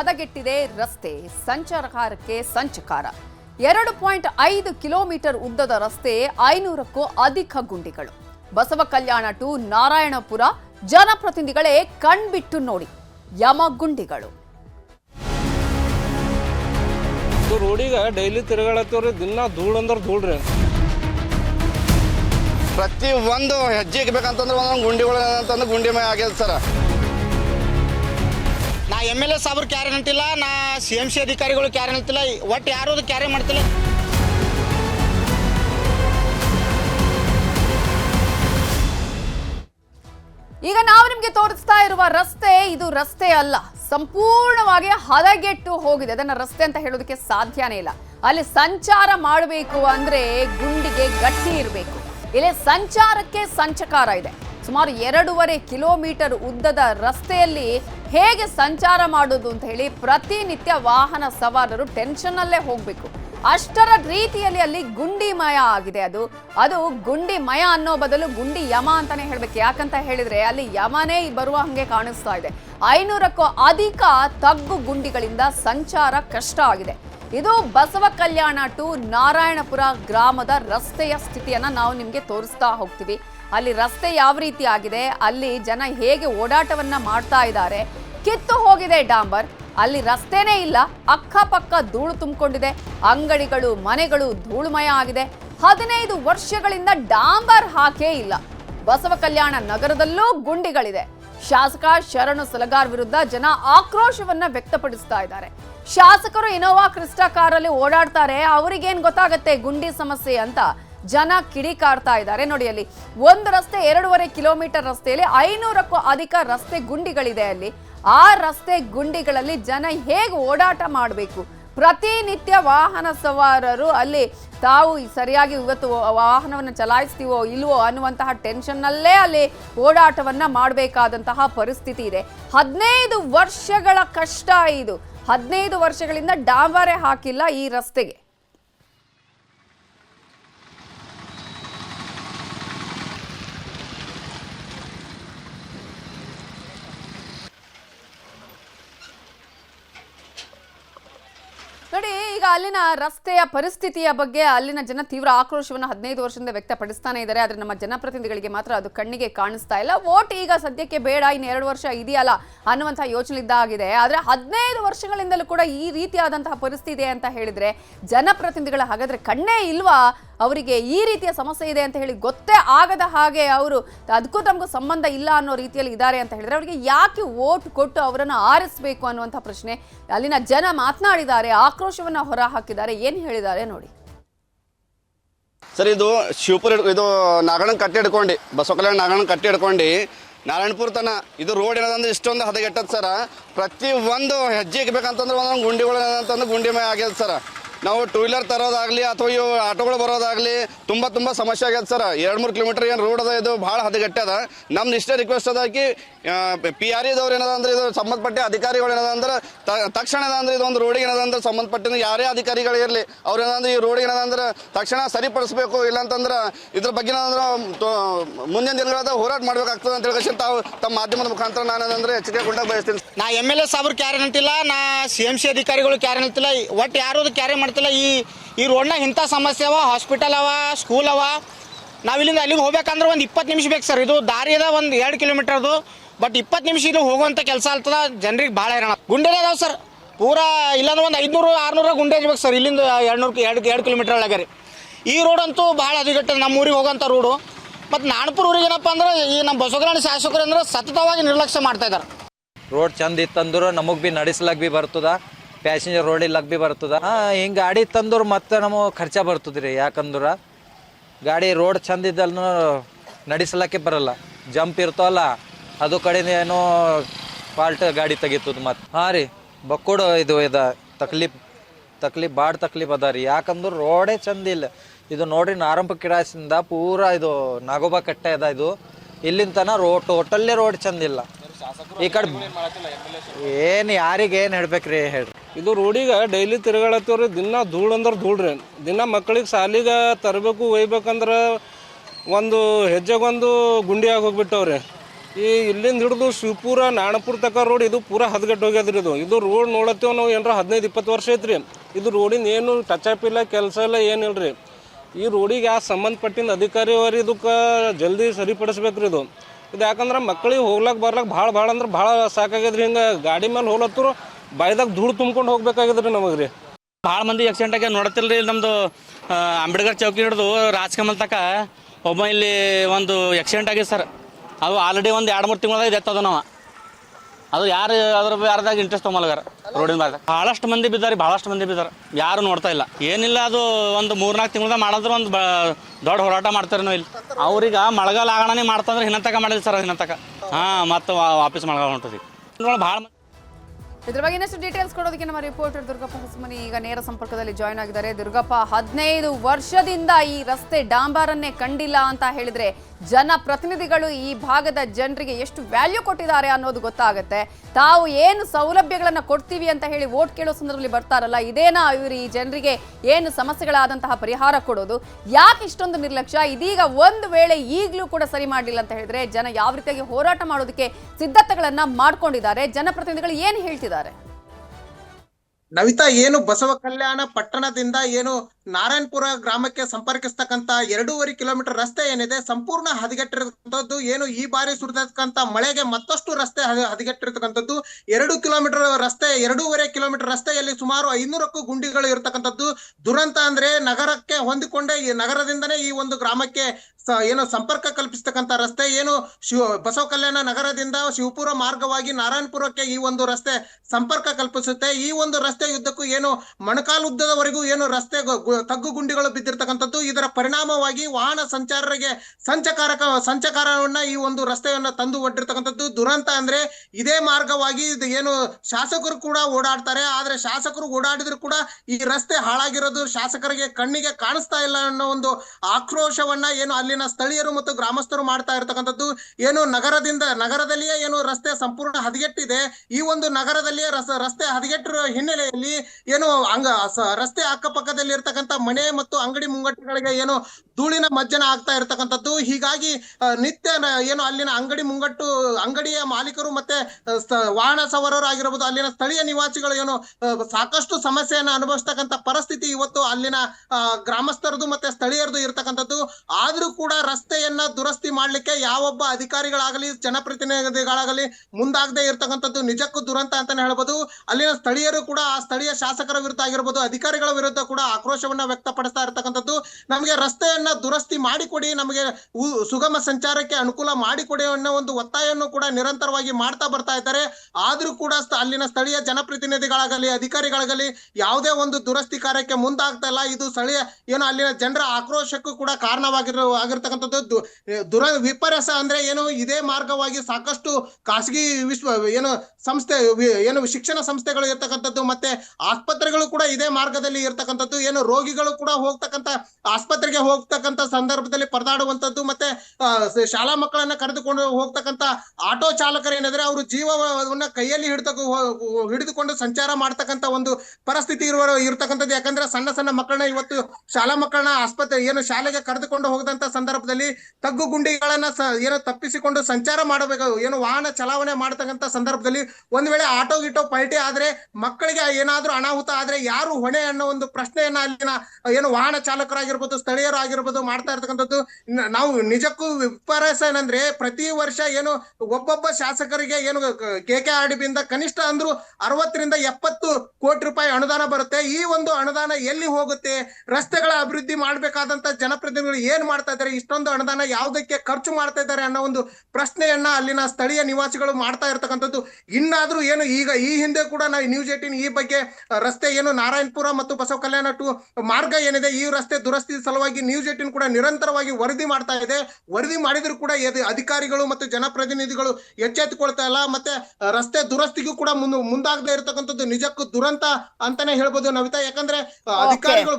ಹದಗೆಟ್ಟಿದೆ ರಸ್ತೆ ಸಂಚಾರಕಾರಕ್ಕೆ ಸಂಚಕಾರ. ಎರಡು ಪಾಯಿಂಟ್ ಐದು ಕಿಲೋಮೀಟರ್ ಉದ್ದದ ರಸ್ತೆ ಐನೂರಕ್ಕೂ ಅಧಿಕ ಗುಂಡಿಗಳು. ಬಸವ ಕಲ್ಯಾಣ ಟು ನಾರಾಯಣಪುರ ಜನಪ್ರತಿನಿಧಿಗಳೇ ಕಣ್ಬಿಟ್ಟು ನೋಡಿ ಯಮ ಗುಂಡಿಗಳು. ಇದು ರೋಡಿಗೆ ಡೈಲಿ ತಿರುಗಾಡತ್ತವ್ರಿ ದಿನ ಧೂಳು ಅಂದ್ರೆ ಧೂಳ್ರಿ ಪ್ರತಿ ಒಂದು ಹೆಜ್ಜೆ ಇಕ್ಬೇಕಂತಂದ್ರೆ ಒಂದೊಂದು ಗುಂಡಿಗಳು ಅಂತಂದ್ರೆ ಗುಂಡಿ ಮೇ ಆಗ್ಯದ ಸರ್. ಎಂ ಎಲ್ ಎ ಸಾಬ್ರು ಕ್ಯಾರಿ ನಿಂತಿಲ್ಲ, ನಾ ಸಿ ಎಂ ಸಿ ಅಧಿಕಾರಿಗಳು ಕ್ಯಾರಿ ನಿಂತಿಲ್ಲ ಒಟ್ಟು ಯಾರು ಅದು ಕ್ಯಾರಿ ಮಾಡ್ತಿಲ್ಲ. ಈಗ ನಾವು ನಿಮ್ಗೆ ತೋರಿಸ್ತಾ ಇರುವ ರಸ್ತೆ, ಇದು ರಸ್ತೆ ಅಲ್ಲ. ಸಂಪೂರ್ಣವಾಗಿ ಹದಗೆಟ್ಟು ಹೋಗಿದೆ. ಅದನ್ನ ರಸ್ತೆ ಅಂತ ಹೇಳೋದಕ್ಕೆ ಸಾಧ್ಯನೇ ಇಲ್ಲ. ಅಲ್ಲಿ ಸಂಚಾರ ಮಾಡಬೇಕು ಅಂದ್ರೆ ಗುಂಡಿಗೆ ಗಟ್ಟಿ ಇರಬೇಕು. ಇಲ್ಲಿ ಸಂಚಾರಕ್ಕೆ ಸಂಚಕಾರ ಇದೆ. ಸುಮಾರು ಎರಡೂವರೆ ಕಿಲೋಮೀಟರ್ ಉದ್ದದ ರಸ್ತೆಯಲ್ಲಿ ಹೇಗೆ ಸಂಚಾರ ಮಾಡೋದು ಅಂತ ಹೇಳಿ ಪ್ರತಿನಿತ್ಯ ವಾಹನ ಸವಾರರು ಟೆನ್ಷನ್ನಲ್ಲೇ ಹೋಗಬೇಕು. ಅಷ್ಟರ ರೀತಿಯಲ್ಲಿ ಅಲ್ಲಿ ಗುಂಡಿಮಯ ಆಗಿದೆ ಅದು. ಅದು ಗುಂಡಿ ಮಯ ಅನ್ನೋ ಬದಲು ಗುಂಡಿ ಯಮ ಅಂತಾನೆ ಹೇಳ್ಬೇಕು. ಯಾಕಂತ ಹೇಳಿದ್ರೆ ಅಲ್ಲಿ ಯಮನೇ ಬರುವ ಹಂಗೆ ಕಾಣಿಸ್ತಾ ಇದೆ. ಐನೂರಕ್ಕೂ ಅಧಿಕ ತಗ್ಗು ಗುಂಡಿಗಳಿಂದ ಸಂಚಾರ ಕಷ್ಟ ಆಗಿದೆ. ಇದು ಬಸವ ಕಲ್ಯಾಣ ಟು ನಾರಾಯಣಪುರ ಗ್ರಾಮದ ರಸ್ತೆಯ ಸ್ಥಿತಿಯನ್ನ ನಾವು ನಿಮಗೆ ತೋರಿಸ್ತಾ ಹೋಗ್ತೀವಿ. ಅಲ್ಲಿ ರಸ್ತೆ ಯಾವ ರೀತಿ ಆಗಿದೆ, ಅಲ್ಲಿ ಜನ ಹೇಗೆ ಓಡಾಟವನ್ನ ಮಾಡ್ತಾ ಇದ್ದಾರೆ, ಕಿತ್ತು ಹೋಗಿದೆ ಡಾಂಬರ್, ಅಲ್ಲಿ ರಸ್ತೆನೇ ಇಲ್ಲ, ಅಕ್ಕಪಕ್ಕ ಧೂಳು ತುಂಬಿಕೊಂಡಿದೆ, ಅಂಗಡಿಗಳು, ಮನೆಗಳು ಧೂಳುಮಯ ಆಗಿದೆ, ಹದಿನೈದು ವರ್ಷಗಳಿಂದ ಡಾಂಬರ್ ಹಾಕೇ ಇಲ್ಲ. ಬಸವ ಕಲ್ಯಾಣ ನಗರದಲ್ಲೂ ಗುಂಡಿಗಳಿದೆ. ಶಾಸಕ ಶರಣು ಸಲಗಾರ್ ವಿರುದ್ಧ ಜನ ಆಕ್ರೋಶವನ್ನ ವ್ಯಕ್ತಪಡಿಸ್ತಾ ಇದ್ದಾರೆ. ಶಾಸಕರು ಇನೋವಾ ಕ್ರಿಸ್ಟಾ ಕಾರಲ್ಲಿ ಓಡಾಡ್ತಾರೆ, ಅವರಿಗೇನ್ ಗೊತ್ತಾಗತ್ತೆ ಗುಂಡಿ ಸಮಸ್ಯೆ ಅಂತ? ಜನ ಕಿಡಿಕಾಡ್ತಾ ಇದ್ದಾರೆ. ನೋಡಿ ಅಲ್ಲಿ ಒಂದು ರಸ್ತೆ ಎರಡೂವರೆ ಕಿಲೋಮೀಟರ್ ರಸ್ತೆಯಲ್ಲಿ ಐನೂರಕ್ಕೂ ಅಧಿಕ ರಸ್ತೆ ಗುಂಡಿಗಳಿದೆ ಅಲ್ಲಿ. ಆ ರಸ್ತೆ ಗುಂಡಿಗಳಲ್ಲಿ ಜನ ಹೇಗೆ ಓಡಾಟ ಮಾಡಬೇಕು? ಪ್ರತಿನಿತ್ಯ ವಾಹನ ಸವಾರರು ಅಲ್ಲಿ ತಾವು ಸರಿಯಾಗಿ ಇವತ್ತು ವಾಹನವನ್ನು ಚಲಾಯಿಸ್ತೀವೋ ಇಲ್ವೋ ಅನ್ನುವಂತಹ ಟೆನ್ಷನ್ನಲ್ಲೇ ಅಲ್ಲಿ ಓಡಾಟವನ್ನ ಮಾಡಬೇಕಾದಂತಹ ಪರಿಸ್ಥಿತಿ ಇದೆ. ಹದಿನೈದು ವರ್ಷಗಳ ಕಷ್ಟ ಇದು. ಹದಿನೈದು ವರ್ಷಗಳಿಂದ ಡಾಂಬಾರೆ ಹಾಕಿಲ್ಲ ಈ ರಸ್ತೆಗೆ ನೋಡಿ ಈಗ ಅಲ್ಲಿನ ರಸ್ತೆಯ ಪರಿಸ್ಥಿತಿಯ ಬಗ್ಗೆ ಅಲ್ಲಿನ ಜನ ತೀವ್ರ ಆಕ್ರೋಶವನ್ನು ಹದಿನೈದು ವರ್ಷದಿಂದ ವ್ಯಕ್ತಪಡಿಸ್ತಾನೆ ಇದ್ದಾರೆ. ಆದ್ರೆ ನಮ್ಮ ಜನಪ್ರತಿನಿಧಿಗಳಿಗೆ ಮಾತ್ರ ಅದು ಕಣ್ಣಿಗೆ ಕಾಣಿಸ್ತಾ ಇಲ್ಲ. ವೋಟ್ ಈಗ ಸದ್ಯಕ್ಕೆ ಬೇಡ, ಇನ್ನು ಎರಡು ವರ್ಷ ಇದೆಯಲ್ಲ ಅನ್ನುವಂತಹ ಯೋಚನೆ ಇದ್ದಾಗಿದೆ ಆದ್ರೆ ಹದಿನೈದು ವರ್ಷಗಳಿಂದಲೂ ಕೂಡ ಈ ರೀತಿಯಾದಂತಹ ಪರಿಸ್ಥಿತಿ ಅಂತ ಹೇಳಿದ್ರೆ ಜನಪ್ರತಿನಿಧಿಗಳ ಹಾಗಾದ್ರೆ ಕಣ್ಣೇ ಇಲ್ವಾ? ಅವರಿಗೆ ಈ ರೀತಿಯ ಸಮಸ್ಯೆ ಇದೆ ಅಂತ ಹೇಳಿ ಗೊತ್ತೇ ಆಗದ ಹಾಗೆ ಅವರು ಅದಕ್ಕೂ ತಮಗೂ ಸಂಬಂಧ ಇಲ್ಲ ಅನ್ನೋ ರೀತಿಯಲ್ಲಿ ಇದ್ದಾರೆ ಅಂತ ಹೇಳಿದ್ರೆ ಅವರಿಗೆ ಯಾಕೆ ವೋಟ್ ಕೊಟ್ಟು ಅವರನ್ನು ಆರಿಸಬೇಕು ಅನ್ನುವಂಥ ಪ್ರಶ್ನೆ ಅಲ್ಲಿನ ಜನ ಮಾತನಾಡಿದ್ದಾರೆ. ಆಕ್ರೋಶವನ್ನ ಹೊರ ಹಾಕಿದ್ದಾರೆ. ಏನು ಹೇಳಿದ್ದಾರೆ ನೋಡಿ. ಸರ್, ಇದು ಶಿವಪುರ ಇದು ನಾಗಣ್ಣ ಕಟ್ಟಿ ಹಿಡ್ಕೊಂಡು ಬಸವ ಕಲ್ಯಾಣ ನಾಗಣ್ಣ ಕಟ್ಟಿ ಹಿಡ್ಕೊಂಡು, ನಾರಾಯಣಪುರ ತನ ಇದು ರೋಡ್ ಏನದಂದ್ರೆ ಇಷ್ಟೊಂದು ಹದಗೆಟ್ಟದ ಸರ. ಪ್ರತಿ ಒಂದು ಹೆಜ್ಜೆ ಇಕ್ಬೇಕಂತಂದ್ರೆ ಒಂದೊಂದು ಗುಂಡಿಗಳು ಏನಂತಂದ್ರೆ ಗುಂಡಿ ಮೇ ಆಗ್ಯದ ಸರ್. ನಾವು ಟೂ ವೀಲರ್ ತರೋದಾಗ್ಲಿ ಅಥವಾ ಇವು ಆಟೋಗಳು ಬರೋದಾಗ್ಲಿ ತುಂಬ ತುಂಬ ಸಮಸ್ಯೆ ಆಗ್ಯದ ಸರ್ ಎರಡು ಮೂರು ಕಿಲೋಮೀಟರ್ ಏನು ರೋಡ್ ಅದ, ಇದು ಭಾಳ ಅದ ನಮ್ದು ಇಷ್ಟೇ ರಿಕ್ವೆಸ್ಟ್ ಅದ ಕಿ ಪಿ ಆರ್ ಇದವ್ರು ಏನದ ಅಂದ್ರೆ ಇದು ಸಂಬಂಧಪಟ್ಟ ಅಧಿಕಾರಿಗಳು ಏನದ ಅಂದ್ರೆ ತಕ್ಷಣ ಅಂದ್ರೆ ಇದೊಂದು ರೋಡಿಗೆ ಏನದ ಅಂದ್ರೆ ಸಂಬಂಧಪಟ್ಟಿನ ಯಾರೇ ಅಧಿಕಾರಿಗಳಿರಲಿ ಅವ್ರು ಏನಂದ್ರೆ ಈ ರೋಡಿಗೆ ಏನದಂದ್ರೆ ತಕ್ಷಣ ಸರಿಪಡಿಸಬೇಕು, ಇಲ್ಲಾಂತಂದ್ರೆ ಇದ್ರ ಬಗ್ಗೆ ಏನಂದ್ರೆ ಮುಂದಿನ ದಿನಗಳಾದ ಹೋರಾಟ ಮಾಡ್ಬೇಕಾಗ್ತದೆ ಅಂತ ಹೇಳಿ ತಾವು ತಮ್ಮ ಮಾಧ್ಯಮದ ಮುಖಾಂತರ ನಾನು ಏನಂದ್ರೆ ಎಚ್ಚರಿಕೆ ಕೊಂಡಾಗ ಬಯಸ್ತೀನಿ. ನಾ ಎಂ ಎಲ್ ಎ ಸಾಬ್ರು ಕ್ಯಾರೆ ಅಂತಿಲ್ಲ, ನಾ ಸಿ ಎಂ ಸಿ ಅಧಿಕಾರಿಗಳು ಕ್ಯಾರೆ ಅಂತಿಲ್ಲ ಒಟ್ಟು ಯಾರು ಕ್ಯಾರಿ ಕ್ಯಾರೆ ಮಾಡ್ತಿಲ್ಲ ಈ ಈ ರೋಡ್ನಾಗ ಇಂಥ ಸಮಸ್ಯೆ ಅವ ಹಾಸ್ಪಿಟಲ್ ಅವ ಸ್ಕೂಲ್ ಅವ. ನಾವು ಇಲ್ಲಿಂದ ಅಲ್ಲಿಗೆ ಹೋಗ್ಬೇಕಂದ್ರೆ ಒಂದು ಇಪ್ಪತ್ತು ನಿಮಿಷ ಬೇಕು ಸರ್. ಇದು ದಾರಿ ಅದ, ಒಂದು ಎರಡು ಕಿಲೋಮೀಟರ್ದು ಬಟ್ ಇಪ್ಪತ್ತು ನಿಮಿಷ ಇಲ್ಲಿ ಹೋಗುವಂಥ ಕೆಲಸ ಆಗ್ತದ, ಜನರಿಗೆ ಭಾಳ ಹೈರಾಣ. ಗುಂಡೇಜ್ ಅದಾವೆ ಸರ್. ಪೂರಾ ಇಲ್ಲಾಂದ್ರೆ ಒಂದು ಐದುನೂರು, ಆರುನೂರ ಗುಂಡೆ ಬೇಕು ಸರ್, ಇಲ್ಲಿಂದ ಎರಡು ನೂರು ಎರಡು ಎರಡು ಕಿಲೋಮೀಟರ್ ಒಳಗೆ ರೀ. ಈ ರೋಡ್ ಅಂತೂ ಭಾಳ ಅದಿಗಟ್ಟ ನಮ್ಮ ಊರಿಗೆ ಹೋಗೋಂಥ ರೋಡು ಮತ್ತು ನಾಣಪುರ ಊರಿಗೆ ಏನಪ್ಪ ಅಂದ್ರೆ, ಈ ನಮ್ಮ ಬಸವಕಲ್ಯಾಣ ಶಾಸಕರು ಅಂದ್ರೆ ಸತತವಾಗಿ ನಿರ್ಲಕ್ಷ್ಯ ಮಾಡ್ತಾ ರೋಡ್ ಚಂದ ಇತ್ತಂದ್ರೆ ನಮಗೆ ಭೀ ನಡೆಸ್ಲಾಗ ಭೀ ಬರ್ತದ. ಪ್ಯಾಸೆಂಜರ್ ರೋಡ್ ಇಲ್ಲಕ್ ಭೀ ಬರ್ತದ. ಹಿಂಗೆ ಗಾಡಿ ತಂದ್ರೆ ಮತ್ತೆ ನಮಗೆ ಖರ್ಚ ಬರ್ತದ್ರಿ ರೀ ಯಾಕಂದ್ರೆ? ಗಾಡಿ ರೋಡ್ ಚಂದ ಇದ್ದಲ್ನು ನಡೆಸಲಕ್ಕೆ ಬರಲ್ಲ. ಜಂಪ್ ಇರ್ತವಲ್ಲ, ಅದು ಕಡೆ ಏನೋ ಫಾಲ್ಟ್ ಗಾಡಿ ತೆಗಿತದ ಮತ್ತೆ ಹಾಂ ರೀ, ಬಕ್ಕೋಡು ಇದು ಇದ ತಕ್ಲೀಫ್ ತಕ್ಲೀಫ್ ಭಾಳ ತಕ್ಲೀಫ್ ಅದ ರೀ. ಯಾಕಂದ್ರೆ ರೋಡೇ ಚಂದ ಇಲ್ಲ. ಇದು ನೋಡ್ರಿ ನಾರಂಪ ಕಿರಾಸಿಂದ ಪೂರ ಇದು ನಾಗೋಬ ಕಟ್ಟೆ ಅದ ಇದು. ಇಲ್ಲಿಂದ ತನ ರೋಡ್ ಟೋಟಲ್ಲೇ ರೋಡ್ ಚಂದಿಲ್ಲ ಈ ಕಡೆ ಏನು ಯಾರಿಗೆ ಏನು ಹೇಳ್ಬೇಕ್ರಿ ಹೇಳ್ರಿ. ಇದು ರೋಡಿಗೆ ಡೈಲಿ ತಿರುಗಾಡತ್ತವ್ರಿ ದಿನ ಧೂಳು ಅಂದ್ರೆ ಧೂಳ್ರಿ. ದಿನ ಮಕ್ಕಳಿಗೆ ಸಾಲಿಗೆ ತರಬೇಕು, ಒಯ್ಬೇಕಂದ್ರೆ ಒಂದು ಹೆಜ್ಜೆಗೊಂದು ಗುಂಡಿ ಆಗಿ ಹೋಗ್ಬಿಟ್ಟವ್ರಿ. ಈ ಇಲ್ಲಿಂದ ಹಿಡಿದು ಶಿವಪುರ, ನಾಣಪುರ ತಕ ರೋಡ್ ಇದು ಪೂರ ಹದಗೆಟ್ಟು ಹೋಗ್ಯದ್ರಿ ಇದು. ಇದು ರೋಡ್ ನೋಡತ್ತೇವೆ ನಾವು ಏನಾರ ಹದಿನೈದು, ಇಪ್ಪತ್ತು ವರ್ಷ ಐತ್ರಿ. ಇದು ರೋಡಿನ ಏನು ಟಚ್ ಅಪ್ ಇಲ್ಲ, ಕೆಲಸ ಇಲ್ಲ ಏನಿಲ್ರಿ ಈ ರೋಡಿಗೆ ಯಾವ ಸಂಬಂಧಪಟ್ಟಿನ ಅಧಿಕಾರಿ ಅವ್ರಿ ಇದಕ್ಕೆ ಜಲ್ದಿ ಸರಿಪಡಿಸ್ಬೇಕ್ರಿ ಇದು. ಇದು ಯಾಕಂದ್ರೆ ಮಕ್ಕಳಿಗೆ ಹೋಗ್ಲಕ್ಕೆ ಬರ್ಲಕ್ಕೆ ಭಾಳ ಭಾಳ ಅಂದ್ರೆ ಭಾಳ ಸಾಕಾಗ್ಯದ್ರಿ. ಹಿಂಗೆ ಗಾಡಿ ಮೇಲೆ ಹೋಗ್ಲತ್ತರು ಬಾಯ್ದಾಗ ಧೂಳು ತುಂಬ್ಕೊಂಡು ಹೋಗ್ಬೇಕಾಗಿದ್ರಿ ನಮಗೆ ರೀ. ಭಾಳ ಮಂದಿ ಆಕ್ಸಿಡೆಂಟ್ ಆಗಿ ನೋಡತ್ತಿಲ್ರಿ ನಮ್ಮದು ಅಂಬೇಡ್ಕರ್ ಚೌಕಿ ಹಿಡಿದು ರಾಜಕಮಲ್ ತಕ ಒಬ್ಬ ಇಲ್ಲಿ ಒಂದು ಆಕ್ಸಿಡೆಂಟ್ ಆಗಿದೆ ಸರ್ ಅದು ಆಲ್ರೆಡಿ ಒಂದು ಎರಡು, ಮೂರು ತಿಂಗಳದಾಗ ಎತ್ತದ ನಾವು. ಅದು ಯಾರು, ಅದ್ರ ಯಾರ್ದಾಗ ಇಂಟ್ರೆಸ್ಟ್ ತೊಗೊಂಬಲ್ಗಾರ ರೋಡಿನ ಬಾರ್ದ ಭಾಳಷ್ಟು ಮಂದಿ ಬಿದ್ದಾರೆ ಭಾಳಷ್ಟು ಮಂದಿ ಬಿದ್ದಾರೆ. ಯಾರು ನೋಡ್ತಾ ಇಲ್ಲ. ಏನಿಲ್ಲ ಅದು ಒಂದು ಮೂರ್ನಾಲ್ಕು ತಿಂಗಳದಾಗ ಮಾಡಿದ್ರೆ ಒಂದು ದೊಡ್ಡ ಹೋರಾಟ ಮಾಡ್ತಾರೆ ನಾವು ಇಲ್ಲಿ. ಅವ್ರಿಗೆ ಮಳೆಗಾಲ ಆಗಣನೇ ಮಾಡ್ತಂದ್ರೆ ಹಿನ್ನತಕ ಮಾಡಿಲ್ಲ ಸರ್ ಹಿನ್ನತಕ ಹಾ, ಮತ್ತು ವಾಪಸ್ ಮಳೆಗಾಲ ಹೊಂಟದಿ ಭಾಳ ಇದ್ರ ಬಗ್ಗೆ ಇನ್ನಷ್ಟು ಡೀಟೇಲ್ಸ್ ಕೊಡೋದಕ್ಕೆ ನಮ್ಮ ರಿಪೋರ್ಟರ್ ದುರ್ಗಪ್ಪ ಹೊಸಮನಿ ಈಗ ನೇರ ಸಂಪರ್ಕದಲ್ಲಿ ಜಾಯ್ನ್ ಆಗಿದ್ದಾರೆ. ದುರ್ಗಪ್ಪ, ಹದಿನೈದು ವರ್ಷದಿಂದ ಈ ರಸ್ತೆ ಡಾಂಬಾರನ್ನೇ ಕಂಡಿಲ್ಲ ಅಂತ ಹೇಳಿದ್ರೆ ಜನ ಪ್ರತಿನಿಧಿಗಳು ಈ ಭಾಗದ ಜನರಿಗೆ ಎಷ್ಟು ವ್ಯಾಲ್ಯೂ ಕೊಟ್ಟಿದ್ದಾರೆ ಅನ್ನೋದು ಗೊತ್ತಾಗುತ್ತೆ. ತಾವು ಏನು ಸೌಲಭ್ಯಗಳನ್ನ ಕೊಡ್ತೀವಿ ಅಂತ ಹೇಳಿ ವೋಟ್ ಕೇಳೋ ಸಂದರ್ಭದಲ್ಲಿ ಬರ್ತಾರಲ್ಲ, ಇದೇನಾ ಇವರು ಈ ಜನರಿಗೆ ಏನು ಸಮಸ್ಯೆಗಳಾದಂತಹ ಪರಿಹಾರ ಕೊಡೋದು? ಯಾಕೆ ಇಷ್ಟೊಂದು ನಿರ್ಲಕ್ಷ್ಯ? ಇದೀಗ ಒಂದು ವೇಳೆ ಈಗಲೂ ಕೂಡ ಸರಿ ಮಾಡಲಿಲ್ಲ ಅಂತ ಹೇಳಿದ್ರೆ ಜನ ಯಾವ ರೀತಿಯಾಗಿ ಹೋರಾಟ ಮಾಡೋದಕ್ಕೆ ಸಿದ್ಧತೆಗಳನ್ನ ಮಾಡ್ಕೊಂಡಿದ್ದಾರೆ. ಜನಪ್ರತಿನಿಧಿಗಳು ಏನು ಹೇಳ್ತಿದ್ದಾರೆ? ನವಿತಾ ಏನು ಬಸವ ಕಲ್ಯಾಣ ಪಟ್ಟಣದಿಂದ ಏನು ನಾರಾಯಣಪುರ ಗ್ರಾಮಕ್ಕೆ ಸಂಪರ್ಕಿಸ್ತಕ್ಕಂತ ಎರಡೂವರೆ ಕಿಲೋಮೀಟರ್ ರಸ್ತೆ ಏನಿದೆ, ಸಂಪೂರ್ಣ ಹದಗೆಟ್ಟಿರತಕ್ಕಂಥದ್ದು ಏನು ಈ ಬಾರಿ ಸುರಿದಕ್ಕಂತ ಮಳೆಗೆ ಮತ್ತಷ್ಟು ರಸ್ತೆ ಹದ- ಹದಗೆಟ್ಟಿರ್ತಕ್ಕಂಥದ್ದು. ಎರಡು ಕಿಲೋಮೀಟರ್ ರಸ್ತೆ, ಎರಡೂವರೆ ಕಿಲೋಮೀಟರ್ ರಸ್ತೆಯಲ್ಲಿ ಸುಮಾರು ಐನೂರಕ್ಕೂ ಗುಂಡಿಗಳು ಇರತಕ್ಕಂಥದ್ದು. ದುರಂತ ಅಂದ್ರೆ ನಗರಕ್ಕೆ ಹೊಂದಿಕೊಂಡೇ ಈ ನಗರದಿಂದನೇ ಈ ಒಂದು ಗ್ರಾಮಕ್ಕೆ ಏನು ಸಂಪರ್ಕ ಕಲ್ಪಿಸ್ತಕ್ಕಂಥ ರಸ್ತೆ ಏನು. ಶಿವ ಬಸವ ಕಲ್ಯಾಣ ನಗರದಿಂದ ಶಿವಪುರ ಮಾರ್ಗವಾಗಿ ನಾರಾಯಣಪುರಕ್ಕೆ ಈ ಒಂದು ರಸ್ತೆ ಸಂಪರ್ಕ ಕಲ್ಪಿಸುತ್ತೆ. ಈ ಒಂದು ರಸ್ತೆ ಯುದ್ಧಕ್ಕೂ ಏನು ಮೊಣಕಾಲುದ್ದದವರೆಗೂ ಏನು ರಸ್ತೆ ತಗ್ಗು ಗುಂಡಿಗಳು ಬಿದ್ದಿರ್ತಕ್ಕಂಥದ್ದು, ಇದರ ಪರಿಣಾಮವಾಗಿ ವಾಹನ ಸಂಚಾರರಿಗೆ ಸಂಚಕಾರಕ, ಸಂಚಕಾರವನ್ನ ಈ ಒಂದು ರಸ್ತೆಯನ್ನ ತಂದು ಒಡ್ಡಿರ್ತಕ್ಕಂಥದ್ದು. ದುರಂತ ಅಂದ್ರೆ ಇದೇ ಮಾರ್ಗವಾಗಿ ಇದು ಏನು ಶಾಸಕರು ಕೂಡ ಓಡಾಡ್ತಾರೆ. ಆದ್ರೆ ಶಾಸಕರು ಓಡಾಡಿದ್ರು ಕೂಡ ಈ ರಸ್ತೆ ಹಾಳಾಗಿರೋದು ಶಾಸಕರಿಗೆ ಕಣ್ಣಿಗೆ ಕಾಣಿಸ್ತಾ ಇಲ್ಲ ಅನ್ನೋ ಒಂದು ಆಕ್ರೋಶವನ್ನ ಏನು ಅಲ್ಲಿನ ಸ್ಥಳೀಯರು ಮತ್ತು ಗ್ರಾಮಸ್ಥರು ಮಾಡ್ತಾ ಇರ್ತಕ್ಕಂಥದ್ದು. ಏನು ನಗರದಿಂದ, ನಗರದಲ್ಲಿಯೇ ಏನು ರಸ್ತೆ ಸಂಪೂರ್ಣ ಹದಗೆಟ್ಟಿದೆ. ಈ ಒಂದು ನಗರದಲ್ಲಿಯೇ ರಸ, ರಸ್ತೆ ಹದಗೆಟ್ಟಿರೋ ಹಿನ್ನೆಲೆಯಲ್ಲಿ ಏನು ಸ- ರಸ್ತೆ ಅಕ್ಕಪಕ್ಕದಲ್ಲಿ ಇರ್ತಕ್ಕಂಥ ಮನೆ ಮತ್ತು ಅಂಗಡಿ ಮುಂಗಟ್ಟುಗಳಿಗೆ ಏನು ಧೂಳಿನ ಮಜ್ಜನ ಆಗ್ತಾ ಇರ್ತಕ್ಕಂಥದ್ದು. ಹೀಗಾಗಿ ನಿತ್ಯ ಏನು ಅಲ್ಲಿನ ಅಂಗಡಿ ಮುಂಗಟ್ಟು, ಅಂಗಡಿಯ ಮಾಲೀಕರು ಮತ್ತೆ ವಾಹನ ಸವಾರರು ಆಗಿರಬಹುದು ಅಲ್ಲಿನ ಸ್ಥಳೀಯ ನಿವಾಸಿಗಳು ಏನು ಸಾಕಷ್ಟು ಸಮಸ್ಯೆಯನ್ನು ಅನುಭವಿಸ್ತಕ್ಕಂಥ ಪರಿಸ್ಥಿತಿ ಇವತ್ತು ಅಲ್ಲಿನ ಗ್ರಾಮಸ್ಥರದು ಮತ್ತೆ ಸ್ಥಳೀಯರದು ಇರ್ತಕ್ಕಂಥದ್ದು. ಆದ್ರೂ ಕೂಡ ರಸ್ತೆಯನ್ನ ದುರಸ್ತಿ ಮಾಡ್ಲಿಕ್ಕೆ ಯಾವೊಬ್ಬ ಅಧಿಕಾರಿಗಳಾಗಲಿ, ಜನಪ್ರತಿನಿಧಿಗಳಾಗಲಿ ಮುಂದಾಗದೆ ಇರ್ತಕ್ಕಂಥದ್ದು ನಿಜಕ್ಕೂ ದುರಂತ ಅಂತಾನೆ ಹೇಳ್ಬೋದು. ಅಲ್ಲಿನ ಸ್ಥಳೀಯರು ಕೂಡ, ಆ ಸ್ಥಳೀಯ ಶಾಸಕರ ವಿರುದ್ಧ ಆಗಿರ್ಬೋದು, ಅಧಿಕಾರಿಗಳ ವಿರುದ್ಧ ಕೂಡ ಆಕ್ರೋಶವನ್ನ ವ್ಯಕ್ತಪಡಿಸ್ತಾ ಇರ್ತಕ್ಕಂಥದ್ದು, ನಮಗೆ ರಸ್ತೆಯನ್ನ ದುರಸ್ತಿ ಮಾಡಿಕೊಡಿ, ನಮಗೆ ಸುಗಮ ಸಂಚಾರಕ್ಕೆ ಅನುಕೂಲ ಮಾಡಿಕೊಡಿ ಅನ್ನೋ ಒಂದು ಒತ್ತಾಯವನ್ನು ಕೂಡ ನಿರಂತರವಾಗಿ ಮಾಡ್ತಾ ಬರ್ತಾ ಇದ್ದಾರೆ. ಆದ್ರೂ ಕೂಡ ಅಲ್ಲಿನ ಸ್ಥಳೀಯ ಜನಪ್ರತಿನಿಧಿಗಳಾಗಲಿ, ಅಧಿಕಾರಿಗಳಾಗಲಿ ಯಾವುದೇ ಒಂದು ದುರಸ್ತಿ ಕಾರ್ಯಕ್ಕೆ ಮುಂದಾಗ್ತಾ ಇಲ್ಲ. ಇದು ಸ್ಥಳೀಯ, ಏನು ಅಲ್ಲಿನ ಜನರ ಆಕ್ರೋಶಕ್ಕೂ ಕೂಡ ಕಾರಣವಾಗಿರ, ಆಗಿರ್ತಕ್ಕಂಥದ್ದು. ದುರ, ವಿಪರ್ಯಾಸ ಅಂದ್ರೆ ಏನು ಇದೇ ಮಾರ್ಗವಾಗಿ ಸಾಕಷ್ಟು ಖಾಸಗಿ ವಿಶ್ವ, ಏನು ಸಂಸ್ಥೆ ಏನು ಶಿಕ್ಷಣ ಸಂಸ್ಥೆಗಳು ಇರ್ತಕ್ಕಂಥದ್ದು, ಮತ್ತೆ ಆಸ್ಪತ್ರೆಗಳು ಕೂಡ ಇದೇ ಮಾರ್ಗದಲ್ಲಿ ಇರ್ತಕ್ಕಂಥದ್ದು. ಏನು ರೋಗಿಗಳು ಕೂಡ ಹೋಗ್ತಕ್ಕಂತ ಆಸ್ಪತ್ರೆಗೆ ಹೋಗ್ತಕ್ಕಂತ ಸಂದರ್ಭದಲ್ಲಿ ಪರದಾಡುವಂತದ್ದು ಮತ್ತೆ ಶಾಲಾ ಮಕ್ಕಳನ್ನ ಕರೆದುಕೊಂಡು ಹೋಗ್ತಕ್ಕಂತ ಆಟೋ ಚಾಲಕರು ಏನಂದ್ರೆ ಅವರು ಜೀವವನ್ನ ಕೈಯಲ್ಲಿ ಹಿಡಿತಕ್ಕ ಹಿಡಿದುಕೊಂಡು ಸಂಚಾರ ಮಾಡ್ತಕ್ಕಂತ ಒಂದು ಪರಿಸ್ಥಿತಿ ಇರುವ, ಇರ್ತಕ್ಕಂಥದ್ದು. ಯಾಕಂದ್ರೆ ಸಣ್ಣ ಸಣ್ಣ ಮಕ್ಕಳನ್ನ ಇವತ್ತು ಶಾಲಾ ಮಕ್ಕಳನ್ನ ಆಸ್ಪತ್ರೆ, ಏನು ಶಾಲೆಗೆ ಕರೆದುಕೊಂಡು ಹೋಗದಂತ ಸಂದರ್ಭದಲ್ಲಿ ತಗ್ಗು ಗುಂಡಿಗಳನ್ನ ಏನೋ ತಪ್ಪಿಸಿಕೊಂಡು ಸಂಚಾರ ಮಾಡಬೇಕು, ಏನು ವಾಹನ ಚಲಾವಣೆ ಮಾಡತಕ್ಕಂತ ಸಂದರ್ಭದಲ್ಲಿ ಒಂದ್ ವೇಳೆ ಆಟೋ, ಗಿಟೋ ಪಲ್ಟಿ ಆದ್ರೆ ಮಕ್ಕಳಿಗೆ ಏನಾದ್ರೂ ಅನಾಹುತ ಆದ್ರೆ ಯಾರು ಹೊಣೆ ಅನ್ನೋ ಒಂದು ಪ್ರಶ್ನೆಯನ್ನ ಅಲ್ಲಿನ ಏನು ವಾಹನ ಚಾಲಕರಾಗಿರ್ಬೋದು ಸ್ಥಳೀಯರು ಆಗಿರ್ಬೋದು ಮಾಡ್ತಾ ಇರ್ತಕ್ಕಂಥದ್ದು ನಾವು ನಿಜಕ್ಕೂ ವಿಪರ್ಯಾಸ ಏನಂದ್ರೆ ಪ್ರತಿ ವರ್ಷ ಏನು ಒಬ್ಬೊಬ್ಬ ಶಾಸಕರಿಗೆ ಏನು ಕೆ ಕೆ ಆರ್ ಡಿ ಬಿಂದ ಕನಿಷ್ಠ ಅಂದ್ರೂ ಅರವತ್ತರಿಂದ ಎಪ್ಪತ್ತು ಕೋಟಿ ರೂಪಾಯಿ ಅನುದಾನ ಬರುತ್ತೆ. ಈ ಒಂದು ಅನುದಾನ ಎಲ್ಲಿ ಹೋಗುತ್ತೆ? ರಸ್ತೆಗಳ ಅಭಿವೃದ್ಧಿ ಮಾಡಬೇಕಾದಂತ ಜನಪ್ರತಿನಿಧಿಗಳು ಏನ್ ಮಾಡ್ತಾ ಇದ್ದಾರೆ? ಇಷ್ಟೊಂದು ಅನುದಾನ ಯಾವುದಕ್ಕೆ ಖರ್ಚು ಮಾಡ್ತಾ ಇದ್ದಾರೆ ಅನ್ನೋ ಒಂದು ಪ್ರಶ್ನೆಯನ್ನ ಅಲ್ಲಿನ ಸ್ಥಳೀಯ ನಿವಾಸಿಗಳು ಮಾಡ್ತಾ ಇರ್ತಕ್ಕಂಥದ್ದು. ಇನ್ನಾದ್ರೂ ಏನು ಈಗ ಈ ಹಿಂದೆ ಕೂಡ ನಾವು ನ್ಯೂಸ್ ಏಟಿನ್ ಈ ಬಗ್ಗೆ ರಸ್ತೆ ಏನು ನಾರಾಯಣಪುರ ಮತ್ತು ಬಸವ ಕಲ್ಯಾಣ ಟು ಮಾರ್ಗ ಏನಿದೆ ಈ ರಸ್ತೆ ದುರಸ್ತಿ ಸಲುವಾಗಿ ನ್ಯೂಸ್ ಏಟಿನ್ ಕೂಡ ನಿರಂತರವಾಗಿ ವರದಿ ಮಾಡ್ತಾ ಇದೆ. ವರದಿ ಮಾಡಿದ್ರು ಕೂಡ ಅಧಿಕಾರಿಗಳು ಮತ್ತು ಜನಪ್ರತಿನಿಧಿಗಳು ಎಚ್ಚೆತ್ತುಕೊಳ್ತಾ ಇಲ್ಲ. ಮತ್ತೆ ರಸ್ತೆ ದುರಸ್ತಿಗೂ ಕೂಡ ಮುಂದೆ ಮುಂದಾಗದೆ ಇರತಕ್ಕಂಥದ್ದು ನಿಜಕ್ಕೂ ದುರಂತ ಅಂತಾನೆ ಹೇಳ್ಬೋದು ನವಿತಾ. ಯಾಕಂದ್ರೆ ಅಧಿಕಾರಿಗಳು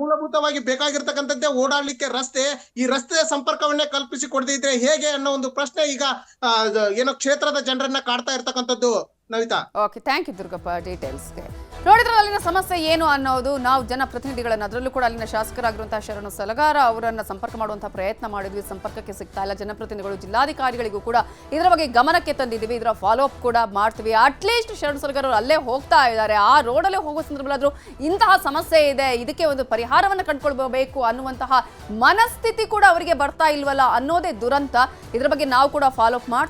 ಮೂಲಭೂತವಾಗಿ ಬೇಕಾಗಿರ್ತಕ್ಕಂಥದ್ದೇ ಓಡಾಡ್ಲಿಕ್ಕೆ ರಸ್ತೆ ಈ ರಸ್ತೆಯ ಸಂಪರ್ಕವನ್ನೇ ಕಲ್ಪಿಸಿ ಕೊಡದಿದ್ರೆ ಹೇಗೆ ಅನ್ನೋ ಒಂದು ಪ್ರಶ್ನೆ ಈಗ ಏನೋ ಕ್ಷೇತ್ರದ ಜನರನ್ನ ಕಾಡ್ತಾ ಇರ್ತಕ್ಕಂಥದ್ದು Navitha. Okay thank you Durgappa ಡೀಟೇಲ್ಸ್ಗೆ ನೋಡಿದ್ರೆ ಅಲ್ಲಿನ ಸಮಸ್ಯೆ ಏನು ಅನ್ನೋದು? ನಾವು ಜನಪ್ರತಿನಿಧಿಗಳನ್ನು, ಅದರಲ್ಲೂ ಕೂಡ ಅಲ್ಲಿನ ಶಾಸಕರಾಗಿರುವಂತಹ ಶರಣು ಸಲಗಾರ ಅವರನ್ನ ಸಂಪರ್ಕ ಮಾಡುವಂತಹ ಪ್ರಯತ್ನ ಮಾಡಿದ್ವಿ. ಸಂಪರ್ಕಕ್ಕೆ ಸಿಗ್ತಾ ಇಲ್ಲ. ಜನಪ್ರತಿನಿಧಿಗಳು, ಜಿಲ್ಲಾಧಿಕಾರಿಗಳಿಗೂ ಕೂಡ ಇದರ ಬಗ್ಗೆ ಗಮನಕ್ಕೆ ತಂದಿದ್ದೀವಿ. ಇದರ ಫಾಲೋ ಅಪ್ ಕೂಡ ಮಾಡ್ತೀವಿ. ಅಟ್ಲೀಸ್ಟ್ ಶರಣು ಸಲಗಾರ ಅವರು ಅಲ್ಲೇ ಹೋಗ್ತಾ ಇದ್ದಾರೆ. ಆ ರೋಡಲ್ಲೇ ಹೋಗೋ ಸಂದರ್ಭದಲ್ಲಾದರೂ ಇಂತಹ ಸಮಸ್ಯೆ ಇದೆ. ಇದಕ್ಕೆ ಒಂದು ಪರಿಹಾರವನ್ನು ಕಂಡುಕೊಳ್ಬೇಕು ಅನ್ನುವಂತಹ ಮನಸ್ಥಿತಿ ಕೂಡ ಅವರಿಗೆ ಬರ್ತಾ ಇಲ್ವಲ್ಲ ಅನ್ನೋದೇ ದುರಂತ. ಇದ್ರ ಬಗ್ಗೆ ನಾವು ಕೂಡ ಫಾಲೋಅಪ್ ಮಾಡ್ತೀವಿ.